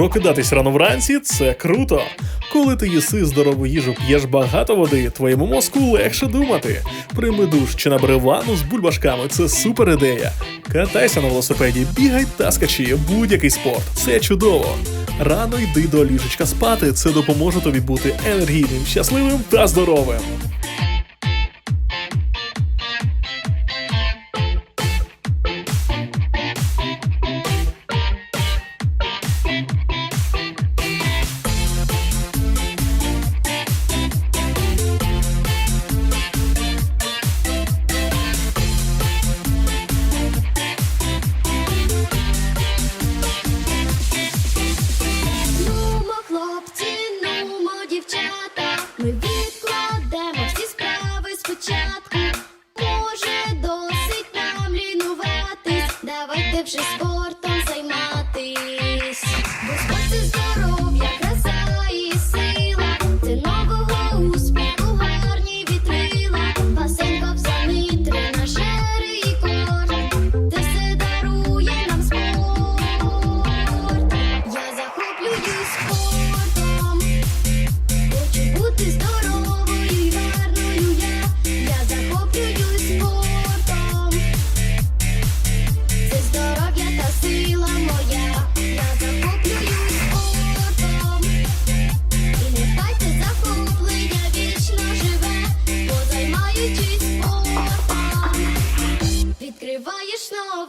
Прокидатись рано вранці це круто. Коли ти їси здорову їжу, п'єш багато води, твоєму мозку легше думати. Прийми душ чи набери ванну з бульбашками це супер ідея. Катайся на велосипеді, бігай та скачи, будь-який спорт. Це чудово. Рано йди до ліжечка спати, це допоможе тобі бути енергійним, щасливим та здоровим. Ми відкладемо всі справи спочатку. Може, досить нам лінуватись, давайте вже займатись.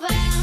over.